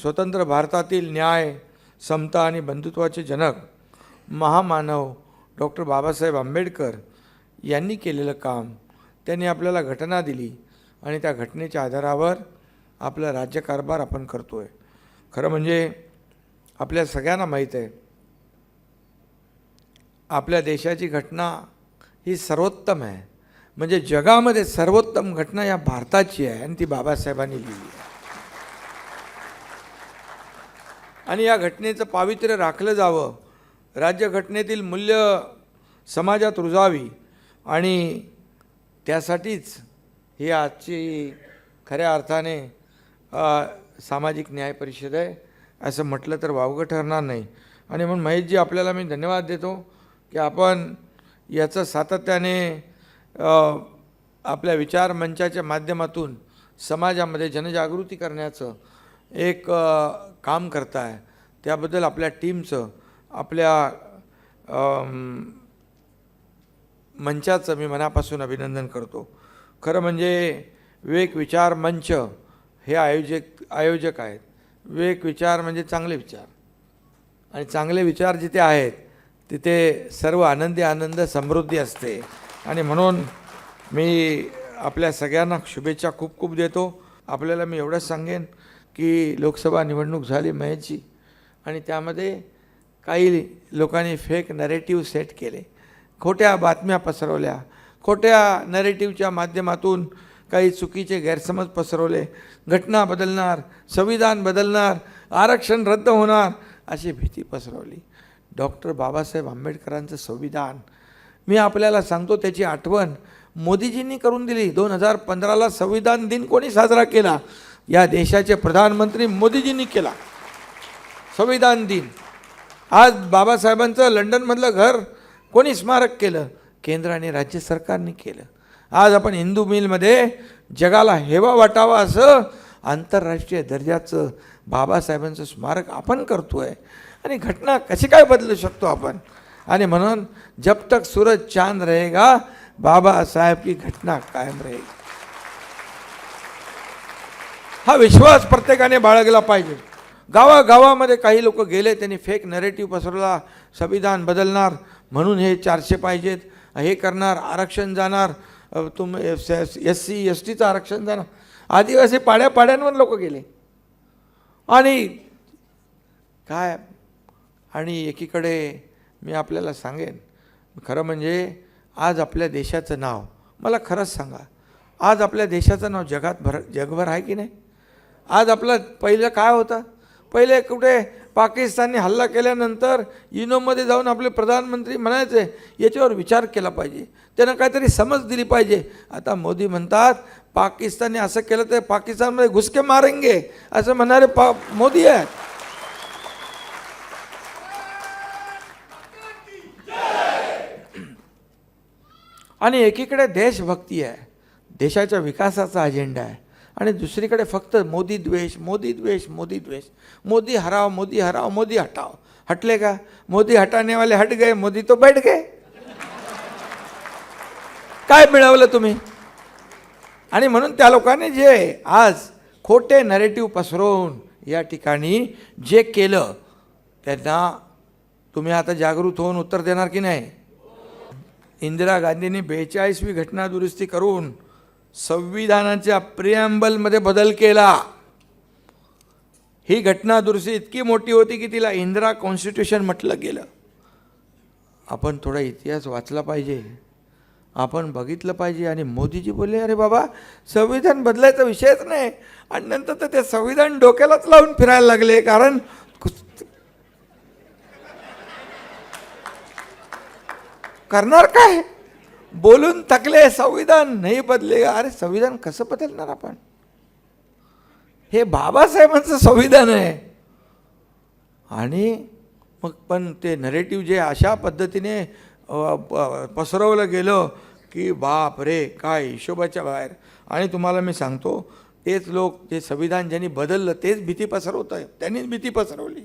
स्वतंत्र भारतातील न्याय समता आणि बंधुत्वाचे जनक महामानव डॉक्टर बाबासाहेब आंबेडकर यांनी केलेलं काम. त्यांनी आपल्याला घटना दिली आणि त्या घटनेच्या आधारावर आपला राज्यकारभार आपण करतो आहे खरं म्हणजे आपल्या सगळ्यांना माहीत आहे आपल्या देशाची घटना ही सर्वोत्तम आहे. म्हणजे जगामध्ये सर्वोत्तम घटना या भारताची आहे आणि ती बाबासाहेबांनी लिहिली आहे. आणि या घटनेचं पावित्र्य राखलं जावं. राज्यघटनेतील मूल्य समाजात रुजावी आणि त्यासाठीच ही आजची खऱ्या अर्थाने सामाजिक न्याय परिषद आहे. असं म्हटलं तर वावगं ठरणार नाही. आणि म्हणून महेशजी आपल्याला मी धन्यवाद देतो की आपण याचं सातत्याने आपल्या विचार मंचाच्या माध्यमातून समाजामध्ये जनजागृती करण्याचं एक काम करताय त्याबद्दल आपल्या टीमचं आपल्या मंचाचं मी मनापासून अभिनंदन करतो. खरं म्हणजे विवेक विचार मंच हे आयोजक आयोजक आहेत. विवेक विचार म्हणजे चांगले विचार. आणि चांगले विचार जिथे आहेत तिथे सर्व आनंदी आनंद समृद्धी असते. आणि म्हणून मी आपल्या सगळ्यांना शुभेच्छा खूप खूप देतो. आपल्याला मी एवढंच सांगेन. की लोकसभा निवडणूक झाली मयची आणि त्यामध्ये काही लोकांनी फेक नरेटिव्ह सेट केले. खोट्या बातम्या पसरवल्या. खोट्या नरेटिव्हच्या माध्यमातून काही चुकीचे गैरसमज पसरवले. घटना बदलणार संविधान बदलणार आरक्षण रद्द होणार अशी भीती पसरवली. डॉक्टर बाबासाहेब आंबेडकरांचं संविधान. मी आपल्याला सांगतो त्याची आठवण मोदीजींनी करून दिली. दोन हजार पंधराला संविधान दिन कोणी साजरा केला? या देशाचे प्रधानमंत्री मोदीजींनी केला. संविधान दिन. आज बाबासाहेबांचं लंडनमधलं घर कोणी स्मारक केलं? केंद्र आणि राज्य सरकारने केलं. आज आपण हिंदू मिलमध्ये जगाला हेवा वाटावा असं आंतरराष्ट्रीय दर्जाचं बाबासाहेबांचं स्मारक आपण करतो आहे आणि घटना कशी काय बदलू शकतो आपण? आणि म्हणून जब तक सूरज चांद रहेगा बाबासाहेब की घटना कायम रहेगी. हा विश्वास प्रत्येकाने बाळगला पाहिजे. गावागावामध्ये काही लोक गेले त्यांनी फेक नरेटिव्ह पसरवला संविधान बदलणार म्हणून हे चारशे पाहिजेत हे करणार आरक्षण जाणार तुम एस सी एस टीचं आरक्षण जाणार. आदिवासी पाड्या पाड्यांवर लोक गेले. आणि काय आणि एकीकडे मी आपल्याला सांगेन खरं म्हणजे आज आपल्या देशाचं नाव मला खरंच सांगा आज आपल्या देशाचं नाव जगात भर जगभर आहे की नाही? आज आपलं पहिलं काय होतं? पहिले कुठे पाकिस्तानने हल्ला केल्यानंतर युनोमध्ये जाऊन आपले प्रधानमंत्री म्हणायचे याच्यावर विचार केला पाहिजे. त्यांना काहीतरी समज दिली पाहिजे. आता मोदी म्हणतात पाकिस्तानने असं केलं तर पाकिस्तानमध्ये घुसके मारेंगे असं म्हणणारे पा मोदी आहेत. आणि एकीकडे देशभक्ती आहे. देशाच्या विकासाचा अजेंडा आहे. आणि दुसरीकडे फक्त मोदी द्वेष मोदी द्वेष मोदी द्वेष. मोदी हराव मोदी हराव मोदी हटाव. हटले का? मोदी हटाने वाले हट गए मोदी तो बैठ गए. काय मिळवलं तुम्ही? आणि म्हणून त्या लोकांनी जे आज खोटे नरेटिव्ह पसरवून या ठिकाणी जे केलं त्यांना तुम्ही आता जागृत होऊन उत्तर देणार की नाही? इंदिरा गांधींनी बेचाळीसवी घटना दुरुस्ती करून संविधानाच्या प्रियंबलमध्ये बदल केला. ही घटना दुरुस्ती इतकी मोठी होती की तिला इंदिरा कॉन्स्टिट्यूशन म्हटलं गेलं. आपण थोडा इतिहास वाचला पाहिजे. आपण बघितलं पाहिजे आणि मोदीजी बोलले अरे बाबा संविधान बदलायचा विषयच नाही. आणि नंतर तर ते संविधान डोक्यालाच लावून फिरायला लागले कारण करणार काय? बोलून थकले संविधान नाही बदले अरे संविधान कसं बदलणार आपण? हे बाबासाहेबांचं संविधान आहे. आणि मग पण ते नरेटिव्ह जे अशा पद्धतीने प- पसरवलं गेलं की बाप रे काय हिशोबाच्या बाहेर. आणि तुम्हाला मी सांगतो तेच लोक जे संविधान ज्यांनी बदललं तेच भीती पसरवत आहे त्यांनीच भीती पसरवली.